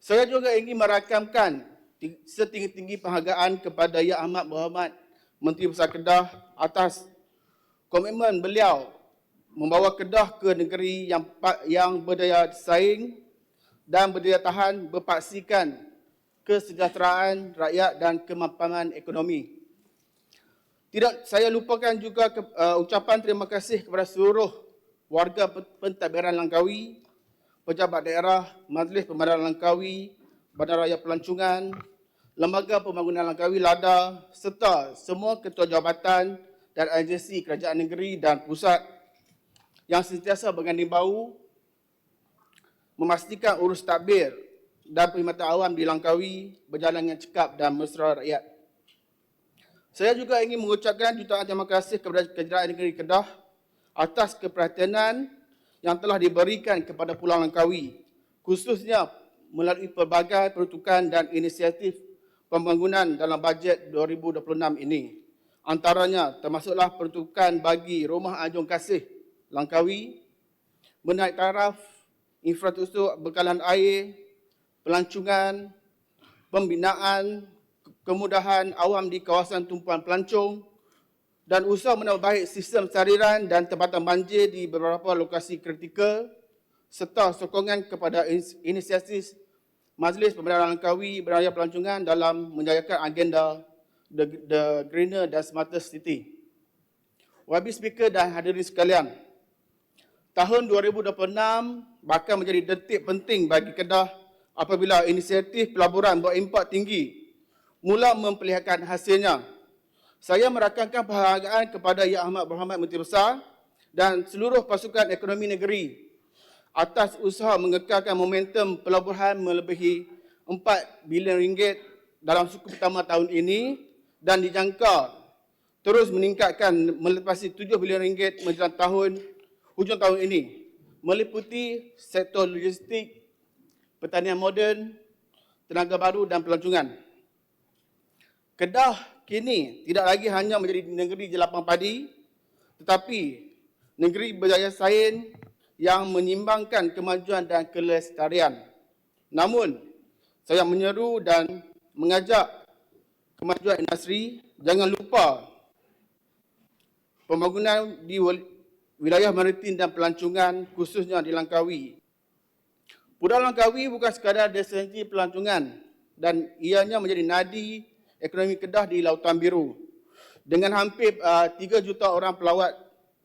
Saya juga ingin merakamkan ti- setinggi-tinggi penghargaan kepada Ya Ahmad Muhammad, Menteri Besar Kedah atas komitmen beliau membawa Kedah ke negeri yang yang berdaya saing dan berdaya tahan berpaksikan kesejahteraan rakyat dan kemapanan ekonomi. Tidak saya lupakan juga ke, uh, ucapan terima kasih kepada seluruh warga pen- pentadbiran Langkawi, pejabat daerah, Majlis Pembandaran Langkawi, Bandar Raya Pelancongan, Lembaga Pembangunan Langkawi LADA serta semua ketua jabatan dan agensi kerajaan negeri dan pusat yang sentiasa berganding bahu memastikan urus takbir dan perkhidmatan awam di Langkawi berjalan dengan cekap dan mesra rakyat. Saya juga ingin mengucapkan jutaan terima kasih kepada Kerajaan Negeri Kedah atas keperhatianan yang telah diberikan kepada Pulau Langkawi, khususnya melalui pelbagai peruntukan dan inisiatif pembangunan dalam bajet 2026 ini. Antaranya termasuklah peruntukan bagi Rumah Anjung Kasih Langkawi, menaik taraf, infrastruktur bekalan air, pelancongan, pembinaan, kemudahan awam di kawasan tumpuan pelancong dan usaha menambah baik sistem sariran dan tempatan banjir di beberapa lokasi kritikal serta sokongan kepada inisiatif Majlis Pembandaran Langkawi Beraya Pelancongan dalam menjayakan agenda The, the Greener dan Smarter City. Wabi Speaker dan hadirin sekalian, tahun 2026 bakal menjadi detik penting bagi Kedah apabila inisiatif pelaburan berimpak tinggi mula memperlihatkan hasilnya. Saya merakamkan penghargaan kepada Ya Ahmad Berhormat Menteri Besar dan seluruh pasukan ekonomi negeri atas usaha mengekalkan momentum pelaburan melebihi 4 bilion ringgit dalam suku pertama tahun ini dan dijangka terus meningkatkan melepasi 7 bilion ringgit menjelang tahun hujung tahun ini meliputi sektor logistik, pertanian moden, tenaga baru dan pelancongan. Kedah kini tidak lagi hanya menjadi negeri jelapang padi tetapi negeri berjaya sains yang menyimbangkan kemajuan dan kelestarian. Namun, saya menyeru dan mengajak kemajuan industri jangan lupa pembangunan di wil- wilayah maritim dan pelancongan khususnya di Langkawi. Pulau Langkawi bukan sekadar destinasi pelancongan dan ianya menjadi nadi ekonomi Kedah di Lautan Biru. Dengan hampir uh, 3 juta orang pelawat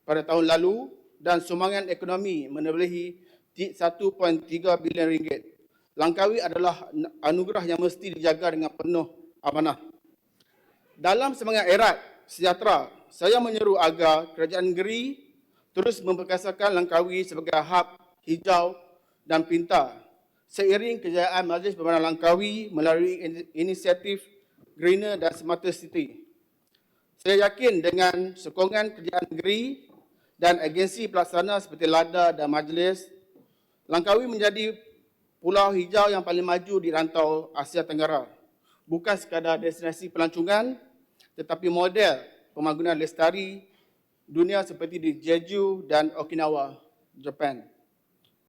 pada tahun lalu dan sumbangan ekonomi melebihi 1.3 bilion ringgit. Langkawi adalah anugerah yang mesti dijaga dengan penuh amanah. Dalam semangat erat sejahtera, saya menyeru agar kerajaan negeri terus memperkasakan Langkawi sebagai hub hijau dan pintar seiring kejayaan Majlis Pembangunan Langkawi melalui in- inisiatif Greener dan Smarter City. Saya yakin dengan sokongan kerajaan negeri dan agensi pelaksana seperti LADA dan Majlis, Langkawi menjadi pulau hijau yang paling maju di rantau Asia Tenggara. Bukan sekadar destinasi pelancongan, tetapi model pembangunan lestari dunia seperti di Jeju dan Okinawa, Japan.